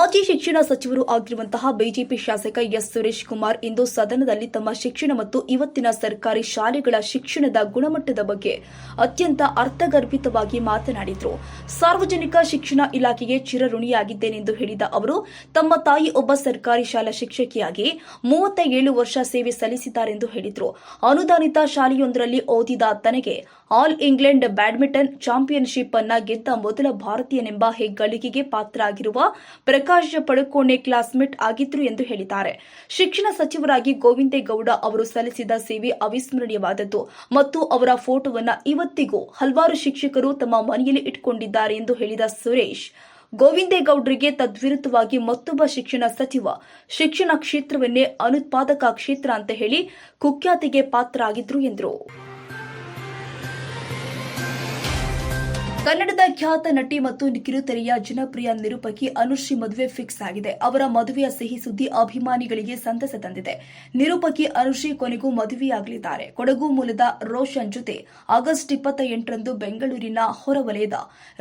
ಮಾಜಿ ಶಿಕ್ಷಣ ಸಚಿವರು ಆಗಿರುವಂತಹ ಬಿಜೆಪಿ ಶಾಸಕ ಎಸ್ ಸುರೇಶ್ ಕುಮಾರ್ ಇಂದು ಸದನದಲ್ಲಿ ತಮ್ಮ ಶಿಕ್ಷಣ ಮತ್ತು ಇವತ್ತಿನ ಸರ್ಕಾರಿ ಶಾಲೆಗಳ ಶಿಕ್ಷಣದ ಗುಣಮಟ್ಟದ ಬಗ್ಗೆ ಅತ್ಯಂತ ಅರ್ಥಗರ್ಭಿತವಾಗಿ ಮಾತನಾಡಿದರು. ಸಾರ್ವಜನಿಕ ಶಿಕ್ಷಣ ಇಲಾಖೆಗೆ ಚಿರಋಣಿಯಾಗಿದ್ದೇನೆಂದು ಹೇಳಿದ ಅವರು, ತಮ್ಮ ತಾಯಿ ಒಬ್ಬ ಸರ್ಕಾರಿ ಶಾಲಾ ಶಿಕ್ಷಕಿಯಾಗಿ ಮೂವತ್ತ ಏಳು ವರ್ಷ ಸೇವೆ ಸಲ್ಲಿಸಿದ್ದಾರೆಂದು ಹೇಳಿದರು. ಅನುದಾನಿತ ಶಾಲೆಯೊಂದರಲ್ಲಿ ಓದಿದ ತನಗೆ ಆಲ್ ಇಂಗ್ಲೆಂಡ್ ಬ್ಯಾಡ್ಮಿಂಟನ್ ಚಾಂಪಿಯನ್ಶಿಪ್ ಅನ್ನ ಗೆದ್ದ ಮೊದಲ ಭಾರತೀಯನೆಂಬ ಹೆಗ್ಗಳಿಕೆಗೆ ಪಾತ್ರ ಆಗಿರುವ ಪ್ರಕಾಶ್ ಪಡುಕೋಣೆ ಕ್ಲಾಸ್ಮೇಟ್ ಆಗಿದ್ರು ಎಂದು ಹೇಳಿದ್ದಾರೆ. ಶಿಕ್ಷಣ ಸಚಿವರಾಗಿ ಗೋವಿಂದೇಗೌಡ ಅವರು ಸಲ್ಲಿಸಿದ ಸೇವೆ ಅವಿಸ್ಮರಣೀಯವಾದದ್ದು ಮತ್ತು ಅವರ ಫೋಟೋವನ್ನು ಇವತ್ತಿಗೂ ಹಲವಾರು ಶಿಕ್ಷಕರು ತಮ್ಮ ಮನೆಯಲ್ಲಿ ಇಟ್ಕೊಂಡಿದ್ದಾರೆ ಎಂದು ಹೇಳಿದ ಸುರೇಶ್, ಗೋವಿಂದೇಗೌಡರಿಗೆ ತದ್ವಿರುದ್ಧವಾಗಿ ಮತ್ತೊಬ್ಬ ಶಿಕ್ಷಣ ಸಚಿವ, ಶಿಕ್ಷಣ ಕ್ಷೇತ್ರವನ್ನೇ ಅನುತ್ಪಾದಕ ಕ್ಷೇತ್ರ ಅಂತ ಹೇಳಿ ಕುಖ್ಯಾತಿಗೆ ಪಾತ್ರ ಆಗಿದ್ರು ಎಂದರು. ಕನ್ನಡದ ಖ್ಯಾತ ನಟಿ ಮತ್ತು ಕಿರುತೆರೆಯ ಜನಪ್ರಿಯ ನಿರೂಪಕಿ ಅನುಶ್ರೀ ಮದುವೆ ಫಿಕ್ಸ್ ಆಗಿದೆ. ಅವರ ಮದುವೆಯ ಸಿಹಿ ಸುದ್ದಿ ಅಭಿಮಾನಿಗಳಿಗೆ ಸಂತಸ ತಂದಿದೆ. ನಿರೂಪಕಿ ಅನುಶ್ರೀ ಕೊನೆಗೂ ಮದುವೆಯಾಗಲಿದ್ದಾರೆ. ಕೊಡಗು ಮೂಲದ ರೋಷನ್ ಜೊತೆ ಆಗಸ್ಟ್ ಇಪ್ಪತ್ತ ಎಂಟರಂದು ಬೆಂಗಳೂರಿನ ಹೊರವಲಯದ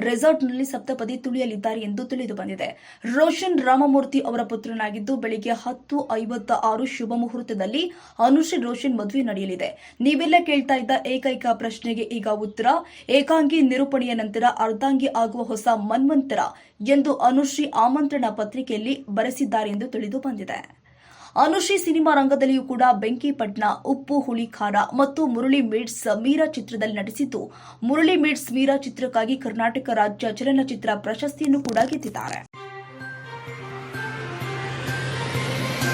ರೆಸಾರ್ಟ್ನಲ್ಲಿ ಸಪ್ತಪದಿ ತುಳಿಯಲಿದ್ದಾರೆ ಎಂದು ತಿಳಿದು ಬಂದಿದೆ. ರೋಷನ್ ರಾಮಮೂರ್ತಿ ಅವರ ಪುತ್ರನಾಗಿದ್ದು, ಬೆಳಿಗ್ಗೆ ಹತ್ತು ಐವತ್ತ ಆರು ಶುಭ ಮುಹೂರ್ತದಲ್ಲಿ ಅನುಶ್ರೀ ರೋಷನ್ ಮದುವೆ ನಡೆಯಲಿದೆ. ನೀವೆಲ್ಲ ಕೇಳ್ತಾ ಇದ್ದ ಏಕೈಕ ಪ್ರಶ್ನೆಗೆ ಈಗ ಉತ್ತರ. ಏಕಾಂಗಿ ನಿರೂಪಣೆಯ ನಂತರ ಅರ್ಧಾಂಗಿ ಆಗುವ ಹೊಸ ಮನ್ವಂತರ ಎಂದು ಅನುಶ್ರೀ ಆಮಂತ್ರಣ ಪತ್ರಿಕೆಯಲ್ಲಿ ಬರೆಸಿದ್ದಾರೆ ಎಂದು ತಿಳಿದು ಬಂದಿದೆ. ಅನುಶ್ರೀ ಸಿನಿಮಾ ರಂಗದಲ್ಲಿಯೂ ಕೂಡ ಬೆಂಕಿ ಪಟ್ನ, ಉಪ್ಪು, ಹುಳಿ, ಖಾರ ಮತ್ತು ಮುರಳಿ ಮೀಡ್ಸ್ ಮೀರಾ ಚಿತ್ರದಲ್ಲಿ ನಟಿಸಿದ್ದು, ಮುರಳಿ ಮೀಡ್ಸ್ ಮೀರಾ ಚಿತ್ರಕ್ಕಾಗಿ ಕರ್ನಾಟಕ ರಾಜ್ಯ ಚಲನಚಿತ್ರ ಪ್ರಶಸ್ತಿಯನ್ನು ಕೂಡ ಗೆದ್ದಿದ್ದಾರೆ.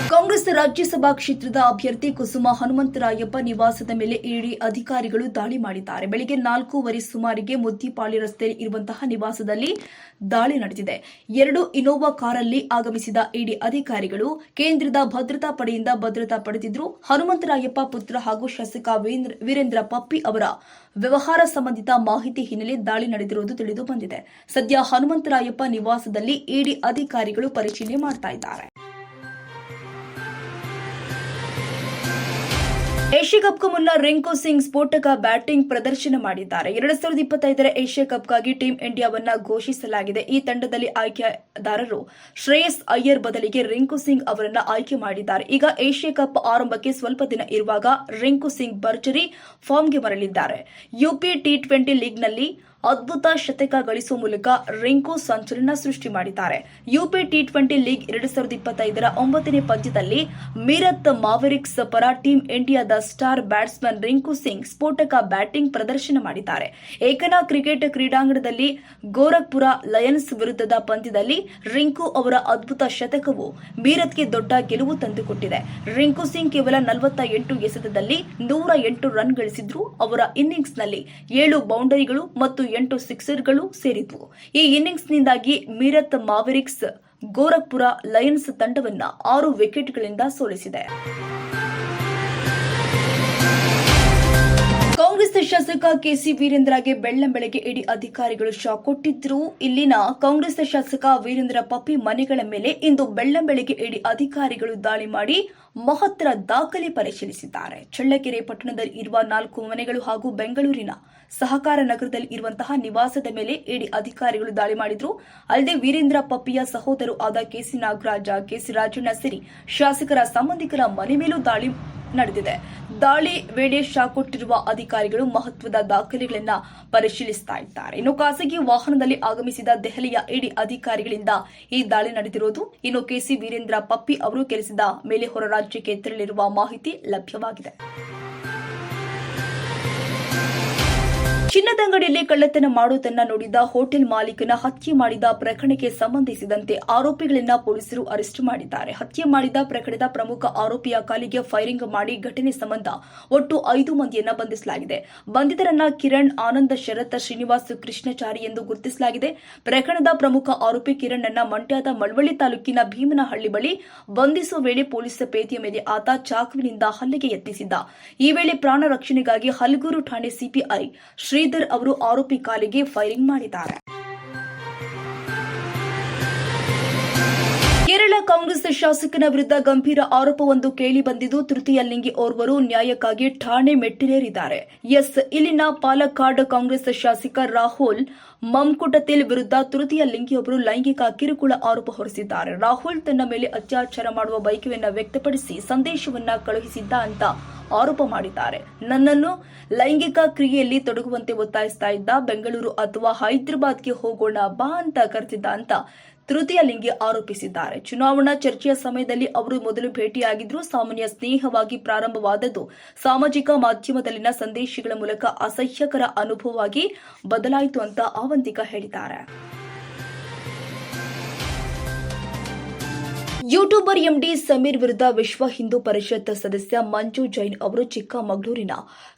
ಕಾಂಗ್ರೆಸ್ ರಾಜ್ಯಸಭಾ ಕ್ಷೇತ್ರದ ಅಭ್ಯರ್ಥಿ ಕುಸುಮ ಹನುಮಂತರಾಯಪ್ಪ ನಿವಾಸದ ಮೇಲೆ ಇಡಿ ಅಧಿಕಾರಿಗಳು ದಾಳಿ ಮಾಡಿದ್ದಾರೆ. ಬೆಳಗ್ಗೆ ನಾಲ್ಕೂವರೆ ಸುಮಾರಿಗೆ ಮುದ್ದಿಪಾಳಿ ರಸ್ತೆಯಲ್ಲಿ ಇರುವಂತಹ ನಿವಾಸದಲ್ಲಿ ದಾಳಿ ನಡೆದಿದೆ. ಎರಡು ಇನೋವಾ ಕಾರಲ್ಲಿ ಆಗಮಿಸಿದ ಇಡಿ ಅಧಿಕಾರಿಗಳು ಕೇಂದ್ರದ ಭದ್ರತಾ ಪಡೆಯಿಂದ ಭದ್ರತಾ ಪಡೆದಿದ್ರು ಹನುಮಂತರಾಯಪ್ಪ ಪುತ್ರ ಹಾಗೂ ಶಾಸಕ ವೀರೇಂದ್ರ- ಪಪ್ಪಿ ಅವರ ವ್ಯವಹಾರ ಸಂಬಂಧಿತ ಮಾಹಿತಿ ಹಿನ್ನೆಲೆ ದಾಳಿ ನಡೆದಿರುವುದು ತಿಳಿದು ಬಂದಿದೆ. ಸದ್ಯ ಹನುಮಂತರಾಯಪ್ಪ ನಿವಾಸದಲ್ಲಿ ಇಡಿ ಅಧಿಕಾರಿಗಳು ಪರಿಶೀಲನೆ ಮಾಡ್ತಾ ಇದ್ದಾರೆ. ಏಷ್ಯಾ ಕಪ್ಗೂ ಮುನ್ನ ರಿಂಕು ಸಿಂಗ್ ಸ್ಫೋಟಕ ಬ್ಯಾಟಿಂಗ್ ಪ್ರದರ್ಶನ ಮಾಡಿದ್ದಾರೆ. ಎರಡ್ ಸಾವಿರದ ಇಪ್ಪತ್ತೈದರ ಏಷ್ಯಾ ಕಪ್ಗಾಗಿ ಟೀಂ ಇಂಡಿಯಾವನ್ನ ಘೋಷಿಸಲಾಗಿದೆ. ಈ ತಂಡದಲ್ಲಿ ಆಯ್ಕೆದಾರರು ಶ್ರೇಯಸ್ ಅಯ್ಯರ್ ಬದಲಿಗೆ ರಿಂಕು ಸಿಂಗ್ ಅವರನ್ನ ಆಯ್ಕೆ ಮಾಡಿದ್ದಾರೆ. ಈಗ ಏಷ್ಯಾ ಕಪ್ ಆರಂಭಕ್ಕೆ ಸ್ವಲ್ಪ ದಿನ ಇರುವಾಗ ರಿಂಕು ಸಿಂಗ್ ಭರ್ಜರಿ ಫಾರ್ಮ್ಗೆ ಬರಲಿದ್ದಾರೆ ಯುಪಿ ಟಿ ಟ್ವೆಂಟಿ ಲೀಗ್ನಲ್ಲಿ ಅದ್ಭುತ ಶತಕ ಗಳಿಸುವ ಮೂಲಕ ರಿಂಕು ಸಂಚಲನ ಸೃಷ್ಟಿ ಮಾಡಿದ್ದಾರೆ. ಯುಪಿ ಟಿ ಟ್ವೆಂಟಿ ಲೀಗ್ ಎರಡು ಸಾವಿರದ ಇಪ್ಪತ್ತೈದರ ಒಂಬತ್ತನೇ ಪಂದ್ಯದಲ್ಲಿ ಮೀರತ್ ಮಾವೆರಿಕ್ಸ್ ಪರ ಟೀಂ ಇಂಡಿಯಾದ ಸ್ಟಾರ್ ಬ್ಯಾಟ್ಸ್ಮನ್ ರಿಂಕು ಸಿಂಗ್ ಸ್ಫೋಟಕ ಬ್ಯಾಟಿಂಗ್ ಪ್ರದರ್ಶನ ಮಾಡಿದ್ದಾರೆ. ಏಕನಾ ಕ್ರಿಕೆಟ್ ಕ್ರೀಡಾಂಗಣದಲ್ಲಿ ಗೋರಖ್ಪುರ ಲಯನ್ಸ್ ವಿರುದ್ಧದ ಪಂದ್ಯದಲ್ಲಿ ರಿಂಕು ಅವರ ಅದ್ಭುತ ಶತಕವು ಮೀರತ್ಗೆ ದೊಡ್ಡ ಗೆಲುವು ತಂದುಕೊಟ್ಟಿದೆ. ರಿಂಕು ಸಿಂಗ್ ಕೇವಲ ನಲವತ್ತ ಎಂಟು ಎಸೆತದಲ್ಲಿ ನೂರ ಎಂಟು ರನ್ ಗಳಿಸಿದ್ರು ಅವರ ಇನ್ನಿಂಗ್ಸ್ನಲ್ಲಿ ಏಳು ಬೌಂಡರಿಗಳು ಮತ್ತು ಎಂಟು ಸಿಕ್ಸರ್ಗಳು ಸೇರಿದ್ವು. ಈ ಇನ್ನಿಂಗ್ಸ್ನಿಂದಾಗಿ ಮೀರತ್ ಮಾವೆರಿಕ್ಸ್ ಗೋರಖ್ಪುರ ಲಯನ್ಸ್ ತಂಡವನ್ನ ಆರು ವಿಕೆಟ್ಗಳಿಂದ ಸೋಲಿಸಿದೆ. ಕೆಸಿ ವೀರೇಂದ್ರಗೆ ಬೆಳ್ಳಂಬೆಳಗ್ಗೆ ಇಡಿ ಅಧಿಕಾರಿಗಳು ಶಾಕ್ ಕೊಟ್ಟಿದ್ರು. ಇಲ್ಲಿನ ಕಾಂಗ್ರೆಸ್ ಶಾಸಕ ವೀರೇಂದ್ರ ಪಪ್ಪಿ ಮನೆಗಳ ಮೇಲೆ ಇಂದು ಬೆಳ್ಳಂಬೆಳಗ್ಗೆ ಇಡಿ ಅಧಿಕಾರಿಗಳು ದಾಳಿ ಮಾಡಿ ಮಹತ್ತರ ದಾಖಲೆ ಪರಿಶೀಲಿಸಿದ್ದಾರೆ. ಚಳ್ಳಕೆರೆ ಪಟ್ಟಣದಲ್ಲಿ ಇರುವ ನಾಲ್ಕು ಮನೆಗಳು ಹಾಗೂ ಬೆಂಗಳೂರಿನ ಸಹಕಾರ ನಗರದಲ್ಲಿ ಇರುವಂತಹ ನಿವಾಸದ ಮೇಲೆ ಇಡಿ ಅಧಿಕಾರಿಗಳು ದಾಳಿ ಮಾಡಿದ್ರು. ಅಲ್ಲದೆ ವೀರೇಂದ್ರ ಪಪ್ಪಿಯ ಸಹೋದರು ಆದ ಕೆಸಿ ನಾಗರಾಜ ಕೆಸಿ ರಾಜಣ್ಣ ಸೇರಿ ಶಾಸಕರ ಸಂಬಂಧಿಕರ ಮನೆ ಮೇಲೂ ದಾಳಿ ನಡೆದಿದೆ. ದಾಳಿ ವೇಳೆ ಶಾಕ್ ಕೊಟ್ಟಿರುವ ಅಧಿಕಾರಿಗಳು ಮಹತ್ವದ ದಾಖಲೆಗಳನ್ನ ಪರಿಶೀಲಿಸ್ತಾ ಇದ್ದಾರೆ. ಇನ್ನು ಖಾಸಗಿ ವಾಹನದಲ್ಲಿ ಆಗಮಿಸಿದ ದೆಹಲಿಯ ಇಡಿ ಅಧಿಕಾರಿಗಳಿಂದ ಈ ದಾಳಿ ನಡೆದಿರುವುದು. ಇನ್ನು ಕೆಸಿ ವೀರೇಂದ್ರ ಪಪ್ಪಿ ಅವರು ಕೆಲಸದ ಮೇಲೆ ಹೊರ ರಾಜ್ಯಕ್ಕೆ ತೆರಳಿರುವ ಮಾಹಿತಿ ಲಭ್ಯವಾಗಿದೆ. ಚಿನ್ನದ ಅಂಗಡಿಯಲ್ಲಿ ಕಳ್ಳತನ ಮಾಡುವುದನ್ನ ನೋಡಿದ ಹೋಟೆಲ್ ಮಾಲೀಕನ ಹತ್ಯೆ ಮಾಡಿದ ಪ್ರಕರಣಕ್ಕೆ ಸಂಬಂಧಿಸಿದಂತೆ ಆರೋಪಿಗಳನ್ನ ಪೊಲೀಸರು ಅರೆಸ್ಟ್ ಮಾಡಿದ್ದಾರೆ. ಹತ್ಯೆ ಮಾಡಿದ ಪ್ರಕರಣದ ಪ್ರಮುಖ ಆರೋಪಿಯ ಕಾಲಿಗೆ ಫೈರಿಂಗ್ ಮಾಡಿ ಘಟನೆ ಸಂಬಂಧ ಒಟ್ಟು ಐದು ಮಂದಿಯನ್ನ ಬಂಧಿಸಲಾಗಿದೆ. ಬಂಧಿತರನ್ನ ಕಿರಣ್, ಆನಂದ, ಶರತ್, ಶ್ರೀನಿವಾಸ್, ಕೃಷ್ಣಚಾರಿ ಎಂದು ಗುರುತಿಸಲಾಗಿದೆ. ಪ್ರಕರಣದ ಪ್ರಮುಖ ಆರೋಪಿ ಕಿರಣ್ ಅನ್ನ ಮಂಡ್ಯದ ಮಳವಳ್ಳಿ ತಾಲೂಕಿನ ಭೀಮನಹಳ್ಳಿ ಬಳಿ ಬಂಧಿಸುವ ವೇಳೆ ಪೊಲೀಸ್ ಪೇದೆಯ ಮೇಲೆ ಆತ ಚಾಕುವಿನಿಂದ ಹಲ್ಲೆಗೆ ಯತ್ನಿಸಿದ್ದ. ಈ ವೇಳೆ ಪ್ರಾಣ ರಕ್ಷಣೆಗಾಗಿ ಹಲಗೂರು ಠಾಣೆ ಸಿಪಿಐ ಶ್ರೀಧರ್ ಅವರು ಆರೋಪಿ ಕಾಲಿಗೆ ಫೈರಿಂಗ್ ಮಾಡಿದ್ದಾರೆ. ಕಾಂಗ್ರೆಸ್ ಶಾಸಕನ ವಿರುದ್ಧ ಗಂಭೀರ ಆರೋಪವೊಂದು ಕೇಳಿ ಬಂದಿದ್ದು, ತೃತೀಯ ಲಿಂಗಿ ಓರ್ವರು ನ್ಯಾಯಕ್ಕಾಗಿ ಠಾಣೆ ಮೆಟ್ಟಿಲೇರಿದ್ದಾರೆ. ಎಸ್, ಇಲ್ಲಿನ ಪಾಲಕ್ಕಾಡ್ ಕಾಂಗ್ರೆಸ್ ಶಾಸಕ ರಾಹುಲ್ ಮಮ್ಕುಟತಿಲ್ ವಿರುದ್ಧ ತೃತೀಯ ಲಿಂಗಿಯೊಬ್ಬರು ಲೈಂಗಿಕ ಕಿರುಕುಳ ಆರೋಪ ಹೊರಿಸಿದ್ದಾರೆ. ರಾಹುಲ್ ತನ್ನ ಮೇಲೆ ಅತ್ಯಾಚಾರ ಮಾಡುವ ಬಯಕೆಯನ್ನು ವ್ಯಕ್ತಪಡಿಸಿ ಸಂದೇಶವನ್ನ ಕಳುಹಿಸಿದ್ದ ಅಂತ ಆರೋಪ ಮಾಡಿದ್ದಾರೆ. ನನ್ನನ್ನು ಲೈಂಗಿಕ ಕ್ರಿಯೆಯಲ್ಲಿ ತೊಡಗುವಂತೆ ಒತ್ತಾಯಿಸ್ತಾ ಇದ್ದ ಬೆಂಗಳೂರು ಅಥವಾ ಹೈದರಾಬಾದ್ಗೆ ಹೋಗೋಣ ಬಾ ಅಂತ ಕರೆದಿದ್ದ ಅಂತ ತೃತೀಯ ಲಿಂಗಿ ಆರೋಪಿಸಿದ್ದಾರೆ. ಚುನಾವಣಾ ಚರ್ಚೆಯ ಸಮಯದಲ್ಲಿ ಅವರು ಮೊದಲು ಭೇಟಿಯಾಗಿದ್ರು ಸಾಮಾನ್ಯ ಸ್ನೇಹವಾಗಿ ಪ್ರಾರಂಭವಾದದ್ದು. ಸಾಮಾಜಿಕ ಮಾಧ್ಯಮದಲ್ಲಿನ ಸಂದೇಶಗಳ ಮೂಲಕ ಅಸಹ್ಯಕರ ಅನುಭವವಾಗಿ ಬದಲಾಯಿತು ಅಂತ ಅವಂತಿಕ ಹೇಳಿದ್ದಾರೆ. ಯೂಟ್ಯೂಬರ್ ಎಂಡಿ ಸಮೀರ್ ವಿರುದ್ಧ ವಿಶ್ವ ಹಿಂದೂ ಪರಿಷತ್ ಸದಸ್ಯ ಮಂಜು ಜೈನ್ ಅವರು ಚಿಕ್ಕಮಗಳೂರಿನ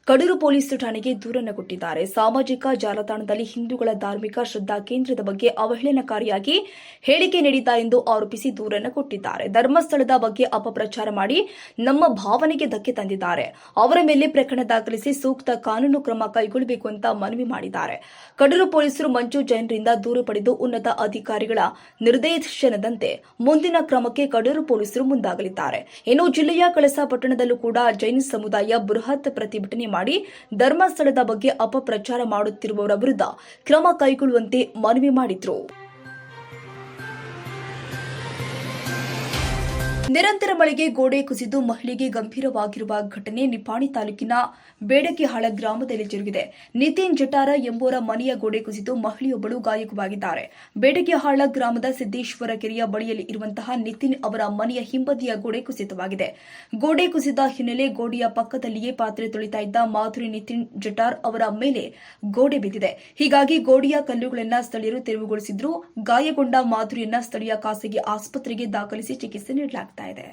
ಕಡೂರು ಪೊಲೀಸ್ ಠಾಣೆಗೆ ದೂರನ್ನು ಕೊಟ್ಟಿದ್ದಾರೆ. ಸಾಮಾಜಿಕ ಜಾಲತಾಣದಲ್ಲಿ ಹಿಂದೂಗಳ ಧಾರ್ಮಿಕ ಶ್ರದ್ಧಾ ಕೇಂದ್ರದ ಬಗ್ಗೆ ಅವಹೇಳನಕಾರಿಯಾಗಿ ಹೇಳಿಕೆ ನೀಡಿದ್ದ ಎಂದು ಆರೋಪಿಸಿ ದೂರನ್ನು ಕೊಟ್ಟಿದ್ದಾರೆ. ಧರ್ಮಸ್ಥಳದ ಬಗ್ಗೆ ಅಪಪ್ರಚಾರ ಮಾಡಿ ನಮ್ಮ ಭಾವನೆಗೆ ಧಕ್ಕೆ ತಂದಿದ್ದಾರೆ. ಅವರ ಮೇಲೆ ಪ್ರಕರಣ ದಾಖಲಿಸಿ ಸೂಕ್ತ ಕಾನೂನು ಕ್ರಮ ಕೈಗೊಳ್ಳಬೇಕು ಅಂತ ಮನವಿ ಮಾಡಿದ್ದಾರೆ. ಕಡೂರು ಪೊಲೀಸರು ಮಂಜು ಜೈನ್ರಿಂದ ದೂರು ಪಡೆದು ಉನ್ನತ ಅಧಿಕಾರಿಗಳ ನಿರ್ದೇಶನದಂತೆ ಮುಂದಿನ ಕ್ರಮಕ್ಕೆ ಕಡೂರು ಪೊಲೀಸರು ಮುಂದಾಗಲಿದ್ದಾರೆ. ಇನ್ನು ಜಿಲ್ಲೆಯ ಕಳಸಾ ಪಟ್ಟಣದಲ್ಲೂ ಕೂಡ ಜೈನ ಸಮುದಾಯ ಬೃಹತ್ ಪ್ರತಿಭಟನೆ ಮಾಡಿ ಧರ್ಮಸ್ಥಳದ ಬಗ್ಗೆ ಅಪಪ್ರಚಾರ ಮಾಡುತ್ತಿರುವವರ ವಿರುದ್ಧ ಕ್ರಮ ಕೈಗೊಳ್ಳುವಂತೆ ಮನವಿ ಮಾಡಿದ್ರು. ನಿರಂತರ ಮಳೆಗೆ ಗೋಡೆ ಕುಸಿದು ಮಹಿಳೆಗೆ ಗಂಭೀರವಾಗಿರುವ ಘಟನೆ ನಿಪಾಣಿ ತಾಲೂಕಿನ ಬೇಡಕಿಹಾಳ ಗ್ರಾಮದಲ್ಲಿ ಜರುಗಿದೆ. ನಿತಿನ್ ಜಟಾರ ಎಂಬುವರ ಮನೆಯ ಗೋಡೆ ಕುಸಿದು ಮಹಿಳೆಯೊಬ್ಬಳು ಗಾಯಕವಾಗಿದ್ದಾರೆ. ಬೇಡಕಿಹಾಳ ಗ್ರಾಮದ ಸಿದ್ದೇಶ್ವರ ಕೆರೆಯ ಬಳಿಯಲ್ಲಿ ಇರುವಂತಹ ನಿತಿನ್ ಅವರ ಮನೆಯ ಹಿಂಬದಿಯ ಗೋಡೆ ಕುಸಿತವಾಗಿದೆ. ಗೋಡೆ ಕುಸಿದ ಹಿನ್ನೆಲೆ ಗೋಡೆಯ ಪಕ್ಕದಲ್ಲಿಯೇ ಪಾತ್ರೆ ತೊಳಿತಾ ಇದ್ದ ಮಾಧುರಿ ನಿತಿನ್ ಜಟಾರ್ ಅವರ ಮೇಲೆ ಗೋಡೆ ಬಿದ್ದಿದೆ. ಹೀಗಾಗಿ ಗೋಡೆಯ ಕಲ್ಲುಗಳನ್ನ ಸ್ಥಳೀಯರು ತೆರವುಗೊಳಿಸಿದ್ರು. ಗಾಯಗೊಂಡ ಮಾಧುರಿಯನ್ನ ಸ್ಥಳೀಯ ಖಾಸಗಿ ಆಸ್ಪತ್ರೆಗೆ ದಾಖಲಿಸಿ ಚಿಕಿತ್ಸೆ ನೀಡಲಾಗ್ತಾ ಇದೆ.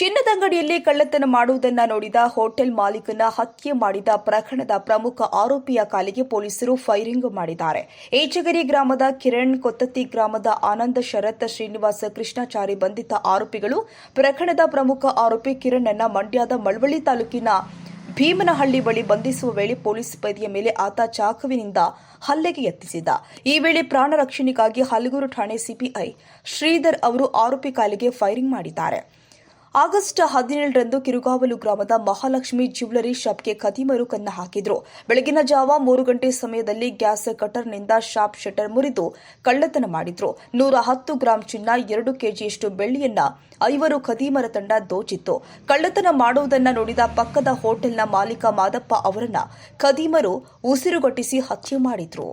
ಚಿನ್ನದಂಗಡಿಯಲ್ಲಿ ಕಳ್ಳತನ ಮಾಡುವುದನ್ನ ನೋಡಿದ ಹೋಟೆಲ್ ಮಾಲೀಕನ ಹತ್ಯೆ ಮಾಡಿದ ಪ್ರಕರಣದ ಪ್ರಮುಖ ಆರೋಪಿಯ ಕಾಲಿಗೆ ಪೊಲೀಸರು ಫೈರಿಂಗ್ ಮಾಡಿದ್ದಾರೆ. ಏಚಗರಿ ಗ್ರಾಮದ ಕಿರಣ್ ಕೊತ್ತತ್ತಿ ಗ್ರಾಮದ ಆನಂದ ಶರತ್ ಶ್ರೀನಿವಾಸ ಕೃಷ್ಣಾಚಾರಿ ಬಂಧಿತ ಆರೋಪಿಗಳು ಪ್ರಕರಣದ ಪ್ರಮುಖ ಆರೋಪಿ ಕಿರಣ್ ಮಂಡ್ಯದ ಮಳವಳ್ಳಿ ತಾಲೂಕಿನ ಭೀಮನಹಳ್ಳಿ ಬಳಿ ಬಂಧಿಸುವ ವೇಳೆ ಪೊಲೀಸ್ ಸಿಬ್ಬಂದಿಯ ಮೇಲೆ ಆತ ಚಾಕುವಿನಿಂದ ಹಲ್ಲೆಗೆ ಯತ್ನಿಸಿದ್ದ ಈ ವೇಳೆ ಪ್ರಾಣ ರಕ್ಷಣೆಗಾಗಿ ಹಲಗೂರು ಠಾಣೆ ಸಿಪಿಐ ಶ್ರೀಧರ್ ಅವರು ಆರೋಪಿ ಕಾಲಿಗೆ ಫೈರಿಂಗ್ ಮಾಡಿದ್ದಾರೆ. ಆಗಸ್ಟ್ ಹದಿನೇಳರಂದು ಕಿರುಗಾವಲು ಗ್ರಾಮದ ಮಹಾಲಕ್ಷ್ಮಿ ಜ್ಯುವೆಲರಿ ಶಾಪ್ಗೆ ಖದೀಮರು ಕನ್ನ ಹಾಕಿದ್ರು. ಬೆಳಗಿನ ಜಾವ ಮೂರು ಗಂಟೆ ಸಮಯದಲ್ಲಿ ಗ್ಯಾಸ್ ಕಟರ್ನಿಂದ ಶಾಪ್ ಶಟರ್ ಮುರಿದು ಕಳ್ಳತನ ಮಾಡಿದ್ರು. ನೂರ ಹತ್ತು ಗ್ರಾಂ ಚಿನ್ನ, ಎರಡು ಕೆಜಿಯಷ್ಟು ಬೆಳ್ಳಿಯನ್ನ ಐವರು ಖದೀಮರ ತಂಡ ದೋಚಿತ್ತು. ಕಳ್ಳತನ ಮಾಡುವುದನ್ನ ನೋಡಿದ ಪಕ್ಕದ ಹೋಟೆಲ್ನ ಮಾಲೀಕ ಮಾದಪ್ಪ ಅವರನ್ನ ಖದೀಮರು ಉಸಿರುಗಟ್ಟಿಸಿ ಹತ್ಯೆ ಮಾಡಿದ್ರು.